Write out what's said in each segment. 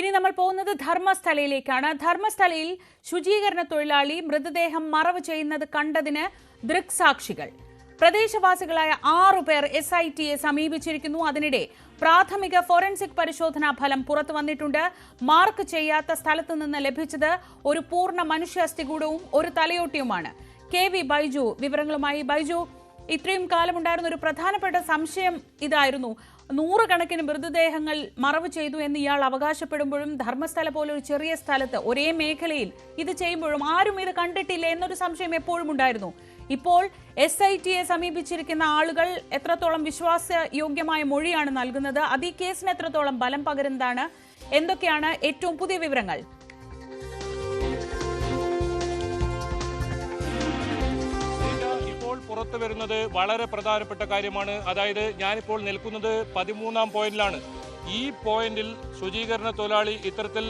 ഇനി നമ്മൾ പോകുന്നത് ധർമ്മസ്ഥലയിലേക്കാണ്. ധർമ്മസ്ഥലയിൽ ശുചീകരണ തൊഴിലാളി മൃതദേഹം മറവ് ചെയ്യുന്നത് കണ്ടതിന് ദൃക്സാക്ഷികൾ. പ്രദേശവാസികളായ ആറുപേർ എസ് ഐ ടിയെ സമീപിച്ചിരിക്കുന്നു. അതിനിടെ പ്രാഥമിക ഫോറൻസിക് പരിശോധനാ ഫലം പുറത്തു വന്നിട്ടുണ്ട്. മാർക്ക് ചെയ്യാത്ത സ്ഥലത്തു നിന്ന് ലഭിച്ചത് ഒരു പൂർണ മനുഷ്യാസ്ഥികൂടവും ഒരു തലയോട്ടിയുമാണ്. കെ വി ബൈജു വിവരങ്ങളുമായി. ബൈജു ഇത്രയും കാലമുണ്ടായിരുന്ന ഒരു പ്രധാനപ്പെട്ട സംശയം ഇതായിരുന്നു. നൂറുകണക്കിന് മൃതദേഹങ്ങൾ മറവ് ചെയ്തു എന്ന് ഇയാൾ അവകാശപ്പെടുമ്പോഴും ധർമ്മസ്ഥല പോലെ ഒരു ചെറിയ സ്ഥലത്ത് ഒരേ മേഖലയിൽ ഇത് ചെയ്യുമ്പോഴും ആരും ഇത് കണ്ടിട്ടില്ല എന്നൊരു സംശയം എപ്പോഴും ഉണ്ടായിരുന്നു. ഇപ്പോൾ എസ് ഐ ടിയെ സമീപിച്ചിരിക്കുന്ന ആളുകൾ എത്രത്തോളം വിശ്വാസയോഗ്യമായ മൊഴിയാണ് നൽകുന്നത്? അത് ഈ കേസിന് എത്രത്തോളം ബലം പകരുന്നതാണ്? എന്തൊക്കെയാണ് ഏറ്റവും പുതിയ വിവരങ്ങൾ? വരുന്നത് വളരെ പ്രധാനപ്പെട്ട കാര്യമാണ്. അതായത് ഞാനിപ്പോൾ നിൽക്കുന്നത് പതിമൂന്നാം പോയിന്റിലാണ്. ഈ പോയിന്റിൽ ശുചീകരണ തൊഴിലാളി ഇത്തരത്തിൽ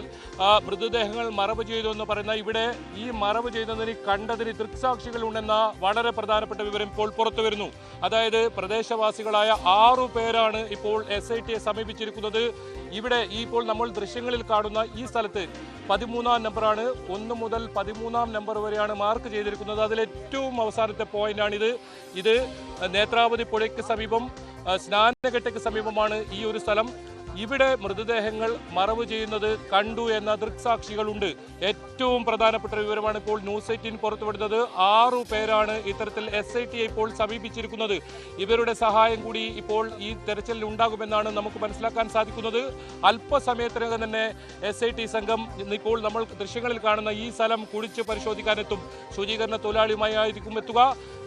മൃതദേഹങ്ങൾ മറവ് ചെയ്തു എന്ന് പറയുന്ന ഇവിടെ ഈ മറവ് ചെയ്തതിന് കണ്ടതിന് ദൃക്സാക്ഷികൾ ഉണ്ടെന്ന വളരെ പ്രധാനപ്പെട്ട വിവരം ഇപ്പോൾ പുറത്തു വരുന്നു. അതായത് പ്രദേശവാസികളായ ആറു പേരാണ് ഇപ്പോൾ എസ് ഐ ടിയെ സമീപിച്ചിരിക്കുന്നത്. ഇവിടെ ഇപ്പോൾ നമ്മൾ ദൃശ്യങ്ങളിൽ കാണുന്ന ഈ സ്ഥലത്ത് പതിമൂന്നാം നമ്പറാണ്. ഒന്ന് മുതൽ പതിമൂന്നാം നമ്പർ വരെയാണ് മാർക്ക് ചെയ്തിരിക്കുന്നത്. അതിൽ ഏറ്റവും അവസാനത്തെ പോയിന്റാണിത്. ഇത് നേത്രാവതി പുഴയ്ക്ക് സമീപം സ്നാനഘട്ടയ്ക്ക് സമീപമാണ് ഈ ഒരു സ്ഥലം. ഇവിടെ മൃതദേഹങ്ങൾ മറവ് ചെയ്യുന്നത് കണ്ടു എന്ന ദൃക്സാക്ഷികളുണ്ട്. ഏറ്റവും പ്രധാനപ്പെട്ട വിവരമാണ് ഇപ്പോൾ ന്യൂസ് എയ്റ്റീൻ പുറത്തുവിടുന്നത്. ആറു പേരാണ് ഇത്തരത്തിൽ എസ് ഐ ടിയെ ഇപ്പോൾ സമീപിച്ചിരിക്കുന്നത്. ഇവരുടെ സഹായം കൂടി ഇപ്പോൾ ഈ തെരച്ചിലിൽ ഉണ്ടാകുമെന്നാണ് നമുക്ക് മനസ്സിലാക്കാൻ സാധിക്കുന്നത്. അല്പസമയത്തിനകം തന്നെ എസ് ഐ ടി സംഘം ഇപ്പോൾ നമ്മൾ ദൃശ്യങ്ങളിൽ കാണുന്ന ഈ സ്ഥലം കുഴിച്ച് പരിശോധിക്കാനെത്തും. ശുചീകരണ തൊഴിലാളിയുമായി ആയിരിക്കും എത്തുക.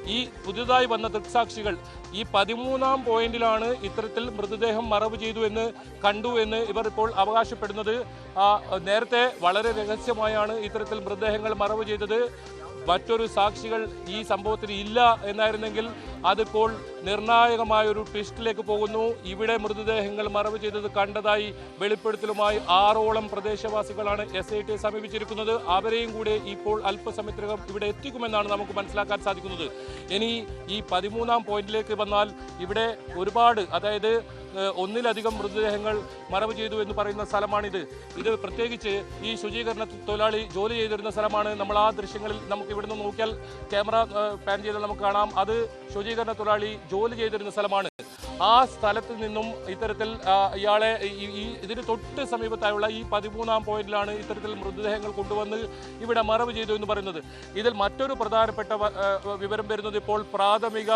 ഈ പുതുതായി വന്ന ദൃക്സാക്ഷികൾ ഈ പതിമൂന്നാം പോയിന്റിലാണ് ഇത്തരത്തിൽ മൃതദേഹം മറവ് ചെയ്തു എന്ന് കണ്ടു എന്ന് ഇവർ ഇപ്പോൾ അവകാശപ്പെടുന്നത്. നേരത്തെ വളരെ രഹസ്യമായാണ് ഇത്തരത്തിൽ മൃതദേഹങ്ങൾ മറവ് ചെയ്തത്. മറ്റൊരു സാക്ഷികൾ ഈ സംഭവത്തിൽ ഇല്ല എന്നായിരുന്നെങ്കിൽ അതിപ്പോൾ നിർണായകമായ ഒരു ട്വിസ്റ്റിലേക്ക് പോകുന്നു. ഇവിടെ മൃതദേഹങ്ങൾ മറവ് ചെയ്തത് കണ്ടതായി വെളിപ്പെടുത്തലുമായി ആറോളം പ്രദേശവാസികളാണ് എസ് ഐ ടിയെ സമീപിച്ചിരിക്കുന്നത്. അവരെയും കൂടെ ഇപ്പോൾ അല്പസമയത്തിനകം ഇവിടെ എത്തിക്കുമെന്നാണ് നമുക്ക് മനസ്സിലാക്കാൻ സാധിക്കുന്നത്. ഇനി ഈ പതിമൂന്നാം പോയിന്റിലേക്ക് വന്നാൽ ഇവിടെ ഒരുപാട് അതായത് ഒന്നിലധികം മൃതദേഹങ്ങൾ മറവ് ചെയ്തു എന്ന് പറയുന്ന സ്ഥലമാണിത്. ഇത് പ്രത്യേകിച്ച് ഈ ശുചീകരണ തൊഴിലാളി ജോലി ചെയ്തിരുന്ന സ്ഥലമാണ്. നമ്മൾ ആ ദൃശ്യങ്ങളിൽ നമുക്ക് ഇവിടുന്ന് നോക്കിയാൽ ക്യാമറ പാൻ ചെയ്താൽ നമുക്ക് കാണാം. അത് ശുചീകരണ തൊഴിലാളി ജോലി ചെയ്തിരുന്ന സ്ഥലമാണ് ആ സ്ഥലത്ത് നിന്നും ഇത്തരത്തിൽ ഇയാളെ ഈ- ഇതിന് തൊട്ട് സമീപത്തായുള്ള ഈ പതിമൂന്നാം പോയിന്റിലാണ് ഇത്തരത്തിൽ മൃതദേഹങ്ങൾ കൊണ്ടുവന്ന് ഇവിടെ മറവ് ചെയ്തു എന്ന് പറയുന്നത്. ഇതിൽ മറ്റൊരു പ്രധാനപ്പെട്ട വിവരം വരുന്നത് ഇപ്പോൾ പ്രാഥമിക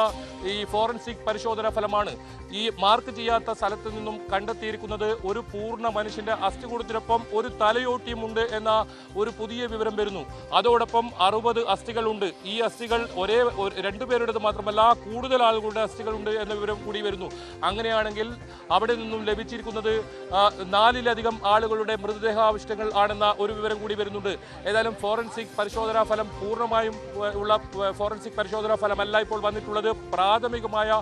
ഈ ഫോറൻസിക് പരിശോധന ഫലമാണ്. ഈ മാർക്ക് ചെയ്യാത്ത സ്ഥലത്ത് നിന്നും കണ്ടെത്തിയിരിക്കുന്നത് ഒരു പൂർണ മനുഷ്യന്റെ അസ്ഥികൂടത്തിനൊപ്പം ഒരു തലയോട്ടിയും ഉണ്ട് എന്ന ഒരു പുതിയ വിവരം വരുന്നു. അതോടൊപ്പം അറുപത് അസ്ഥികളുണ്ട്. ഈ അസ്ഥികൾ ഒരു- രണ്ടുപേരുടേത് മാത്രമല്ല കൂടുതൽ ആളുകളുടെ അസ്ഥികളുണ്ട് എന്ന വിവരം കൂടി വരുന്നു. അങ്ങനെയാണെങ്കിൽ അവിടെ നിന്നും ലഭിച്ചിരിക്കുന്നത് നാലിലധികം ആളുകളുടെ മൃതദേഹാവശിഷ്ടങ്ങൾ ആണെന്ന ഒരു വിവരം കൂടി വരുന്നുണ്ട്. ഏതായാലും ഫോറൻസിക് പരിശോധനാ ഫലം പൂർണമായും ഉള്ള ഫോറൻസിക് പരിശോധനാ ഫലമല്ല ഇപ്പോൾ വന്നിട്ടുള്ളത്. പ്രാഥമികമായ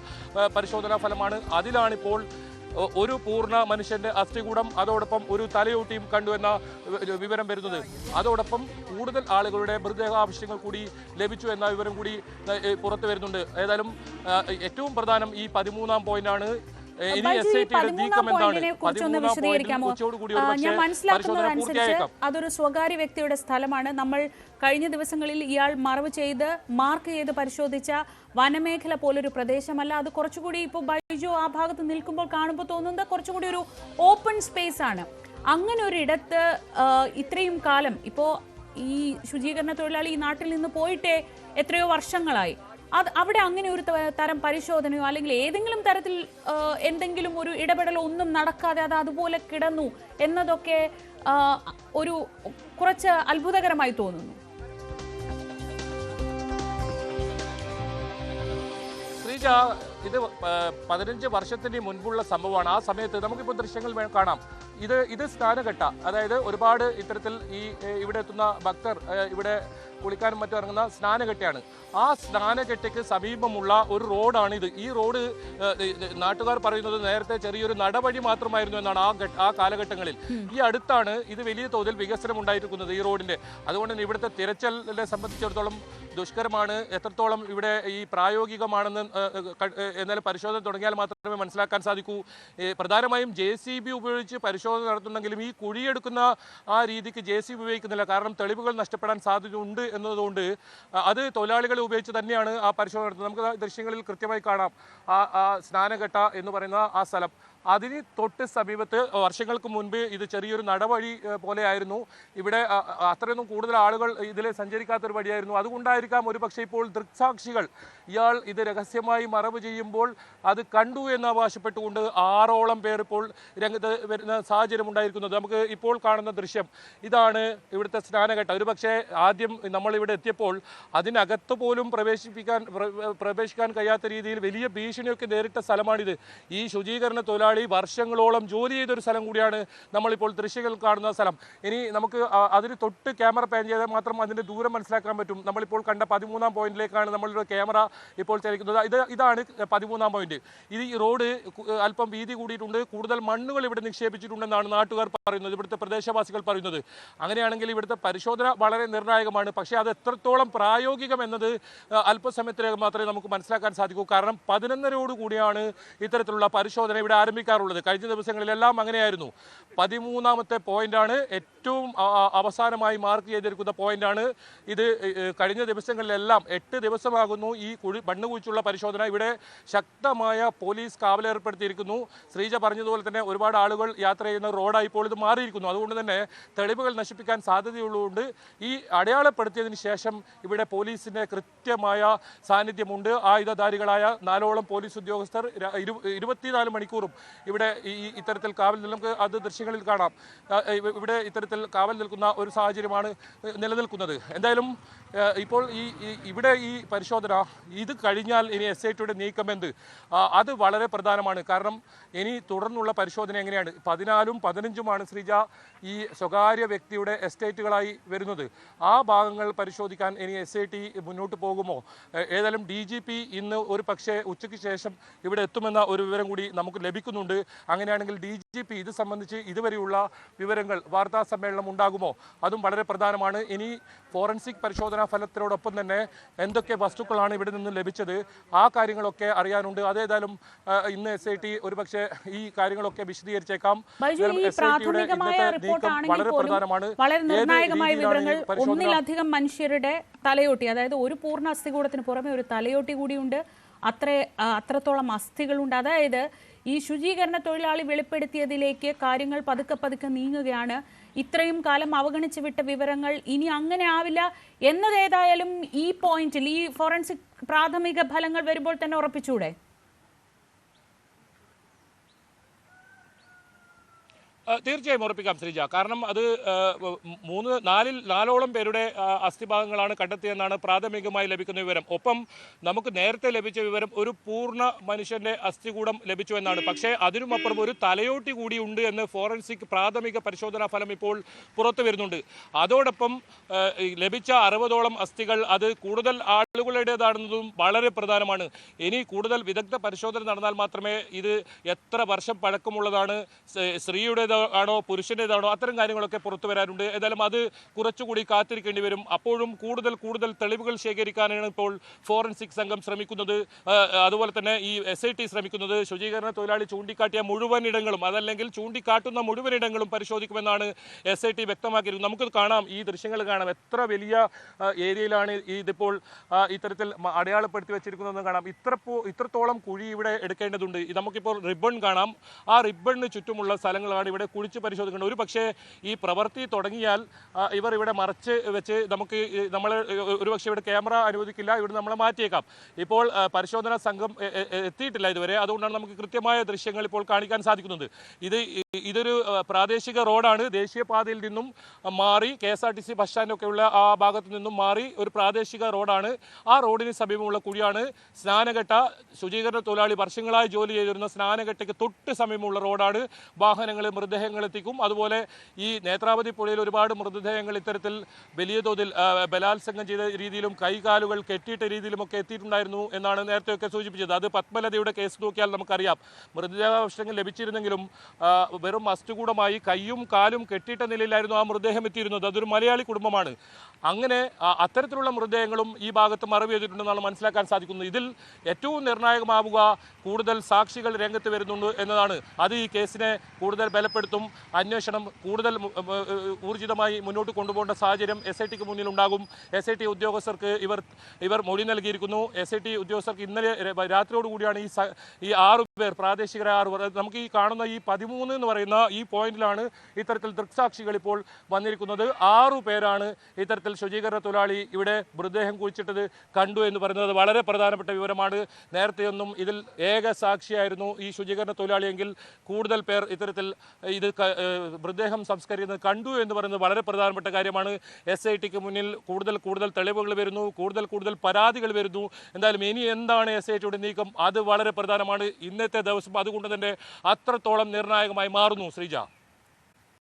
പരിശോധനാ ഫലമാണ്. അതിലാണിപ്പോൾ ഒരു പൂർണ മനുഷ്യന്റെ അസ്ഥികൂടം അതോടൊപ്പം ഒരു തലയോട്ടിയും കണ്ടുവെന്ന വിവരം വരുന്നത്. അതോടൊപ്പം കൂടുതൽ ആളുകളുടെ മൃതദേഹ ആവശ്യങ്ങൾ കൂടി ലഭിച്ചു എന്ന വിവരം കൂടി പുറത്തു വരുന്നുണ്ട്. ഏതായാലും ഏറ്റവും പ്രധാനം ഈ പതിമൂന്നാം പോയിന്റാണ്. ഞാൻ മനസ്സിലാക്കുന്നതനുസരിച്ച് അതൊരു സ്വകാര്യ വ്യക്തിയുടെ സ്ഥലമാണ്. നമ്മൾ കഴിഞ്ഞ ദിവസങ്ങളിൽ ഇയാൾ മറവ് ചെയ്ത് മാർക്ക് ചെയ്ത് പരിശോധിച്ച വനമേഖല പോലൊരു പ്രദേശമല്ല. അത് കുറച്ചുകൂടി ഇപ്പോൾ ബൈജു ആ ഭാഗത്ത് നിൽക്കുമ്പോൾ കാണുമ്പോൾ തോന്നുന്നത് കുറച്ചും കൂടി ഒരു ഓപ്പൺ സ്പേസ് ആണ്. അങ്ങനെ ഒരിടത്ത് ഇത്രയും കാലം ഇപ്പോൾ ഈ ശുചീകരണ തൊഴിലാളി ഈ നാട്ടിൽ നിന്ന് പോയിട്ടേ എത്രയോ വർഷങ്ങളായി. അത് അവിടെ അങ്ങനെ ഒരു തരം പരിശോധനയോ അല്ലെങ്കിൽ ഏതെങ്കിലും തരത്തിൽ എന്തെങ്കിലും ഒരു ഇടപെടലോ ഒന്നും നടക്കാതെ അത് അതുപോലെ കിടന്നു എന്നതൊക്കെ ഒരു കുറച്ച് അത്ഭുതകരമായി തോന്നുന്നു. ശ്രീജ ഇത് പതിനഞ്ച് വർഷത്തിന് മുൻപുള്ള സംഭവമാണ്. ആ സമയത്ത് നമുക്കിപ്പോൾ ദൃശ്യങ്ങൾ കാണാം. ഇത് ഇത് സ്നാനഘട്ട. അതായത് ഒരുപാട് ഇത്തരത്തിൽ ഈ ഇവിടെ എത്തുന്ന ഭക്തർ ഇവിടെ കുളിക്കാനും മറ്റും ഇറങ്ങുന്ന സ്നാനഘട്ടയാണ്. ആ സ്നാനഘട്ടയ്ക്ക് സമീപമുള്ള ഒരു റോഡാണിത്. ഇത് ഈ റോഡ് നാട്ടുകാർ പറയുന്നത് നേരത്തെ ചെറിയൊരു നടവഴി മാത്രമായിരുന്നു എന്നാണ് ആ ആ കാലഘട്ടങ്ങളിൽ. ഈ അടുത്താണ് ഇത് വലിയ തോതിൽ വികസനം ഉണ്ടായിരിക്കുന്നത് ഈ റോഡിന്റെ അതുകൊണ്ട് തന്നെ ഇവിടുത്തെ തിരച്ചിലിനെ സംബന്ധിച്ചിടത്തോളം ദുഷ്കരമാണ് എത്രത്തോളം ഇവിടെ ഈ പ്രായോഗികമാണെന്ന് എന്നാലും പരിശോധന തുടങ്ങിയാൽ മാത്രമേ മനസ്സിലാക്കാൻ സാധിക്കൂ. പ്രധാനമായും ജെ ഉപയോഗിച്ച് പരിശോധന നടത്തുന്നെങ്കിലും ഈ കുഴിയെടുക്കുന്ന ആ രീതിക്ക് ജെ സി ഉപയോഗിക്കുന്നില്ല. കാരണം തെളിവുകൾ നഷ്ടപ്പെടാൻ സാധ്യതയുണ്ട് എന്നതുകൊണ്ട് അത് തൊഴിലാളികളെ ഉപയോഗിച്ച് തന്നെയാണ് ആ പരിശോധന നടത്തുന്നത്. നമുക്ക് ദൃശ്യങ്ങളിൽ കൃത്യമായി കാണാം. ആ സ്നാനഘട്ട എന്ന് പറയുന്ന ആ സ്ഥലം. അതിന് തൊട്ട് സമീപത്ത് വർഷങ്ങൾക്ക് മുൻപ് ഇത് ചെറിയൊരു നടവഴി പോലെയായിരുന്നു. ഇവിടെ അത്രയൊന്നും കൂടുതൽ ആളുകൾ ഇതിൽ സഞ്ചരിക്കാത്തൊരു വഴിയായിരുന്നു. അതുകൊണ്ടായിരിക്കാം ഒരു പക്ഷേ ഇപ്പോൾ ദൃക്സാക്ഷികൾ ഇയാൾ ഇത് രഹസ്യമായി മറവ് ചെയ്യുമ്പോൾ അത് കണ്ടു എന്ന് അവകാശപ്പെട്ടുകൊണ്ട് ആറോളം പേർ ഇപ്പോൾ രംഗത്ത് വരുന്ന സാഹചര്യം ഉണ്ടായിരിക്കുന്നത്. നമുക്ക് ഇപ്പോൾ കാണുന്ന ദൃശ്യം ഇതാണ് ഇവിടുത്തെ സ്നാനഘട്ടം. ഒരു പക്ഷേ ആദ്യം നമ്മൾ ഇവിടെ എത്തിയപ്പോൾ അതിനകത്ത് പോലും പ്രവേശിപ്പിക്കാൻ പ്രവേശിക്കാൻ കഴിയാത്ത രീതിയിൽ വലിയ ഭീഷണിയൊക്കെ നേരിട്ട സ്ഥലമാണിത്. ഈ ശുചീകരണ തൊഴിലാളി വർഷങ്ങളോളം ജോലി ചെയ്തൊരു സ്ഥലം കൂടിയാണ് നമ്മളിപ്പോൾ ദൃശ്യങ്ങൾ കാണുന്ന സ്ഥലം. ഇനി നമുക്ക് അതിന് തൊട്ട് ക്യാമറ പാൻ ചെയ്താൽ മാത്രം അതിന്റെ ദൂരം മനസ്സിലാക്കാൻ പറ്റും. നമ്മളിപ്പോൾ കണ്ട പതിമൂന്നാം പോയിന്റിലേക്കാണ് നമ്മളുടെ ക്യാമറ ഇപ്പോൾ ചലിക്കുന്നത്. ഇത് ഇതാണ് പതിമൂന്നാം പോയിന്റ്. ഇത് ഈ റോഡ് അല്പം വീതി കൂടിയിട്ടുണ്ട്. കൂടുതൽ മണ്ണുകൾ ഇവിടെ നിക്ഷേപിച്ചിട്ടുണ്ടെന്നാണ് നാട്ടുകാർ പറയുന്നത് ഇവിടുത്തെ പ്രദേശവാസികൾ പറയുന്നത്. അങ്ങനെയാണെങ്കിൽ ഇവിടുത്തെ പരിശോധന വളരെ നിർണായകമാണ്. പക്ഷേ അത് എത്രത്തോളം പ്രായോഗികം എന്നത് അല്പസമയത്തിലേക്ക് മാത്രമേ നമുക്ക് മനസ്സിലാക്കാൻ സാധിക്കൂ. കാരണം പതിനൊന്നരയോടുകൂടിയാണ് ഇത്തരത്തിലുള്ള പരിശോധന ഇവിടെ ആരംഭിക്കാറുള്ളത് കഴിഞ്ഞ ദിവസങ്ങളിലെല്ലാം അങ്ങനെയായിരുന്നു. പതിമൂന്നാമത്തെ പോയിന്റാണ് ഏറ്റവും അവസാനമായി മാർക്ക് ചെയ്തിരിക്കുന്ന പോയിന്റാണ് ഇത്. കഴിഞ്ഞ ദിവസങ്ങളിലെല്ലാം എട്ട് ദിവസമാകുന്നു ഈ കുഴി മണ്ണ് കുഴിച്ചുള്ള പരിശോധന. ഇവിടെ ശക്തമായ പോലീസ് കാവലേർപ്പെടുത്തിയിരിക്കുന്നു ശ്രീജ പറഞ്ഞതുപോലെ തന്നെ ഒരുപാട് ആളുകൾ യാത്ര ചെയ്യുന്ന റോഡായി ഇപ്പോൾ ഇത് മാറിയിരിക്കുന്നു. അതുകൊണ്ട് തന്നെ തെളിവുകൾ നശിപ്പിക്കാൻ സാധ്യതയുള്ളതുകൊണ്ട് ഈ അടയാളപ്പെടുത്തിയതിന് ശേഷം ഇവിടെ പോലീസിന്റെ കൃത്യമായ സാന്നിധ്യമുണ്ട്. ആയുധധാരികളായ നാലോളം പോലീസ് ഉദ്യോഗസ്ഥർ ഇരുപത്തിനാല് മണിക്കൂറും ഇവിടെ ഈ ഇത്തരത്തിൽ കാവൽ നമുക്ക് അത് ദൃശ്യങ്ങളിൽ കാണാം. ഇവിടെ ഇത്തരത്തിൽ കാവൽ നിൽക്കുന്ന ഒരു സാഹചര്യമാണ് നിലനിൽക്കുന്നത്. എന്തായാലും ഇപ്പോൾ ഈ ഇവിടെ ഈ പരിശോധന ഇത് കഴിഞ്ഞാൽ ഇനി എസ് ഐ ടിയുടെ നീക്കം എന്ത്? അത് വളരെ പ്രധാനമാണ്. കാരണം ഇനി തുടർന്നുള്ള പരിശോധന എങ്ങനെയാണ്? പതിനാലും പതിനഞ്ചുമാണ് ശ്രീജ ഈ സ്വകാര്യ വ്യക്തിയുടെ എസ്റ്റേറ്റുകളായി വരുന്നത്. ആ ഭാഗങ്ങൾ പരിശോധിക്കാൻ ഇനി എസ് ഐ ടി മുന്നോട്ട് പോകുമോ? ഏതായാലും ഡി ജി പി ഇന്ന് ഒരു പക്ഷേ ഉച്ചയ്ക്ക് ശേഷം ഇവിടെ എത്തുമെന്ന ഒരു വിവരം കൂടി നമുക്ക് ലഭിക്കുന്നുണ്ട്. അങ്ങനെയാണെങ്കിൽ ഡി ജി പി ഇത് സംബന്ധിച്ച് ഇതുവരെയുള്ള വിവരങ്ങൾ വാർത്താ സമ്മേളനം ഉണ്ടാകുമോ? അതും വളരെ പ്രധാനമാണ്. ഇനി ഫോറൻസിക് പരിശോധനാ ഫലത്തിനോടൊപ്പം തന്നെ എന്തൊക്കെ വസ്തുക്കളാണ് ഇവിടെ നിന്ന് ലഭിച്ചത്? ആ കാര്യങ്ങളൊക്കെ അറിയാനുണ്ട്. അതേതായാലും ഇന്ന് എസ് ഐ ടി ഒരുപക്ഷെ ഈ കാര്യങ്ങളൊക്കെ വിശദീകരിച്ചേക്കാം. വളരെ പ്രധാനമാണ്. വളരെ നിർണായകമായ വിവരങ്ങൾ ഒന്നിലധികം മനുഷ്യരുടെ തലയോട്ടി അതായത് ഒരു പൂർണ അസ്ഥികൂടത്തിന് പുറമെ ഒരു തലയോട്ടി കൂടിയുണ്ട്. അത്ര അത്രത്തോളം അസ്ഥികളുണ്ട്. അതായത് ഈ ശുചീകരണ തൊഴിലാളി വെളിപ്പെടുത്തിയതിലേക്ക് കാര്യങ്ങൾ പതുക്കെ പതുക്കെ നീങ്ങുകയാണ്. ഇത്രയും കാലം അവഗണിച്ചു വിട്ട വിവരങ്ങൾ ഇനി അങ്ങനെ ആവില്ല. എന്നതേതായാലും ഈ പോയിന്റിൽ ഈ ഫോറൻസിക് പ്രാഥമിക ഫലങ്ങൾ വരുമ്പോൾ തന്നെ ഉറപ്പിച്ചൂടെ? തീർച്ചയായും ഉറപ്പിക്കാം ശ്രീജ. കാരണം അത് മൂന്ന് നാലിൽ നാലോളം പേരുടെ അസ്ഥിഭാഗങ്ങളാണ് കണ്ടെത്തിയെന്നാണ് പ്രാഥമികമായി ലഭിക്കുന്ന വിവരം. ഒപ്പം നമുക്ക് നേരത്തെ ലഭിച്ച വിവരം ഒരു പൂർണ മനുഷ്യന്റെ അസ്ഥികൂടം ലഭിച്ചു എന്നാണ്. പക്ഷേ അതിനുമപ്പുറം ഒരു തലയോട്ടി കൂടി ഉണ്ട് എന്ന് ഫോറൻസിക് പ്രാഥമിക പരിശോധനാ ഫലം ഇപ്പോൾ പുറത്തു വരുന്നുണ്ട്. അതോടൊപ്പം ലഭിച്ച അറുപതോളം അസ്ഥികൾ അത് കൂടുതൽ ആളുകളുടേതാണെന്നതും വളരെ പ്രധാനമാണ്. ഇനി കൂടുതൽ വിദഗ്ധ പരിശോധന നടന്നാൽ മാത്രമേ ഇത് എത്ര വർഷം പഴക്കമുള്ളതാണ് സ് സ്ത്രീയുടേതാണോ പുരുഷന്റേതാണോ അത്തരം കാര്യങ്ങളൊക്കെ പുറത്തു വരാനുണ്ട് ഏതായാലും അത് കുറച്ചുകൂടി കാത്തിരിക്കേണ്ടി വരും. അപ്പോഴും കൂടുതൽ കൂടുതൽ തെളിവുകൾ ശേഖരിക്കാനാണ് ഇപ്പോൾ ഫോറൻസിക് സംഘം ശ്രമിക്കുന്നത്. അതുപോലെ തന്നെ ഈ എസ് ഐ ടി ശ്രമിക്കുന്നത്. ശുചീകരണ തൊഴിലാളി ചൂണ്ടിക്കാട്ടിയ മുഴുവൻ ഇടങ്ങളും അതല്ലെങ്കിൽ ചൂണ്ടിക്കാട്ടുന്ന മുഴുവൻ ഇടങ്ങളും പരിശോധിക്കുമെന്നാണ് എസ് ഐ ടി വ്യക്തമാക്കിയിരുന്നത് നമുക്ക് കാണാം. ഈ ദൃശ്യങ്ങൾ കാണാം. എത്ര വലിയ ഏരിയയിലാണ് ഇതിപ്പോൾ ഇത്തരത്തിൽ അടയാളപ്പെടുത്തി വെച്ചിരിക്കുന്നതെന്ന് കാണാം. ഇത്ര ഇത്രത്തോളം കുഴി ഇവിടെ എടുക്കേണ്ടതുണ്ട്. നമുക്കിപ്പോൾ റിബൺ കാണാം. ആ റിബണിന് ചുറ്റുമുള്ള സ്ഥലങ്ങളാണ് ഇവിടെ കുഴിച്ച് പരിശോധിക്കേണ്ടത് ഒരു പക്ഷേ ഈ പ്രവൃത്തി തുടങ്ങിയാൽ ഇവർ ഇവിടെ മറച്ച് വെച്ച് നമുക്ക് നമ്മൾ ഒരു പക്ഷേ ഇവിടെ ക്യാമറ അനുവദിക്കില്ല ഇവിടെ നമ്മളെ മാറ്റിയേക്കാം. ഇപ്പോൾ പരിശോധനാ സംഘം എത്തിയിട്ടില്ല ഇതുവരെ. അതുകൊണ്ടാണ് നമുക്ക് കൃത്യമായ ദൃശ്യങ്ങൾ ഇപ്പോൾ കാണിക്കാൻ സാധിക്കുന്നത്. ഇത് ഇതൊരു പ്രാദേശിക റോഡാണ്. ദേശീയപാതയിൽ നിന്നും മാറി K S R T C bus സ്റ്റാൻഡൊക്കെയുള്ള ആ ഭാഗത്തു നിന്നും മാറി ഒരു പ്രാദേശിക റോഡാണ്. ആ റോഡിന് സമീപമുള്ള കുഴിയാണ് സ്നാനഘട്ട. ശുചീകരണ തൊഴിലാളി വർഷങ്ങളായി ജോലി ചെയ്തിരുന്ന സ്നാനഘട്ടയ്ക്ക് തൊട്ട് സമീപമുള്ള റോഡാണ്. വാഹനങ്ങൾ മൃതദേഹങ്ങൾ എത്തിക്കും. അതുപോലെ ഈ നേത്രാവതി പുഴയിൽ ഒരുപാട് മൃതദേഹങ്ങൾ ഇത്തരത്തിൽ വലിയ തോതിൽ ബലാത്സംഗം ചെയ്ത രീതിയിലും കൈകാലുകൾ കെട്ടിയിട്ട രീതിയിലുമൊക്കെ എത്തിയിട്ടുണ്ടായിരുന്നു എന്നാണ് നേരത്തെയൊക്കെ സൂചിപ്പിച്ചത്. അത് പത്മലതയുടെ കേസ് നോക്കിയാൽ നമുക്കറിയാം. മൃതദേഹാവശിഷ്ടങ്ങൾ ലഭിച്ചിരുന്നെങ്കിലും വെറും അസ്ഥികൂടമായി കൈയും കാലും കെട്ടിയിട്ട നിലയിലായിരുന്നു ആ മൃതദേഹം എത്തിയിരുന്നത്. അതൊരു മലയാളി കുടുംബമാണ്. അങ്ങനെ അത്തരത്തിലുള്ള മൃതദേഹങ്ങളും ഈ ഭാഗത്ത് മറവ് ചെയ്തിട്ടുണ്ടെന്നാണ് മനസ്സിലാക്കാൻ സാധിക്കുന്നത്. ഇതിൽ ഏറ്റവും നിർണായകമാവുക കൂടുതൽ സാക്ഷികൾ രംഗത്ത് വരുന്നുണ്ട് എന്നതാണ്. അത് ഈ കേസിനെ കൂടുതൽ ബലപ്പെടുത്തും അന്വേഷണം കൂടുതൽ ഊർജിതമായി മുന്നോട്ട് കൊണ്ടുപോകേണ്ട സാഹചര്യം എസ് ഐ ടിക്ക് മുന്നിലുണ്ടാകും. എസ് ഐ ടി ഉദ്യോഗസ്ഥർക്ക് ഇവർ ഇവർ മൊഴി നൽകിയിരിക്കുന്നു. എസ് ഐ ടി ഉദ്യോഗസ്ഥർക്ക് ഇന്നലെ രാത്രിയോടുകൂടിയാണ് രാത്രിയോട് കൂടിയാണ് ഈ ഈ ആറ് പേർ പ്രാദേശികരായ ആറ് പേർ നമുക്ക് ഈ കാണുന്ന ഈ പതിമൂന്ന് എന്ന് പറയുന്ന ഈ പോയിന്റിലാണ് ഇത്തരത്തിൽ ദൃക്സാക്ഷികൾ ഇപ്പോൾ വന്നിരിക്കുന്നത്. ആറു പേരാണ് ഇത്തരത്തിൽ ശുചീകരണ തൊഴിലാളി ഇവിടെ മൃതദേഹം കുഴിച്ചിട്ടത് കണ്ടു എന്ന് പറയുന്നത് വളരെ പ്രധാനപ്പെട്ട വിവരമാണ്. നേരത്തെയൊന്നും ഇതിൽ ഏക സാക്ഷിയായിരുന്നു ഈ ശുചീകരണ തൊഴിലാളിയെങ്കിൽ കൂടുതൽ പേർ ഇത്തരത്തിൽ ഇത് മൃതദേഹം സംസ്കരിക്കുന്നത് കണ്ടു എന്ന് പറയുന്നത് വളരെ പ്രധാനപ്പെട്ട കാര്യമാണ്. എസ് ഐ ടിക്ക് മുന്നിൽ കൂടുതൽ കൂടുതൽ തെളിവുകൾ വരുന്നു കൂടുതൽ കൂടുതൽ പരാതികൾ വരുന്നു. എന്തായാലും ഇനി എന്താണ് എസ് ഐ ടിയുടെ നീക്കം? അത് വളരെ പ്രധാനമാണ്. ഇന്നത്തെ ദിവസം അതുകൊണ്ട് തന്നെ അത്രത്തോളം നിർണായകമായി മാറുന്നു ശ്രീജ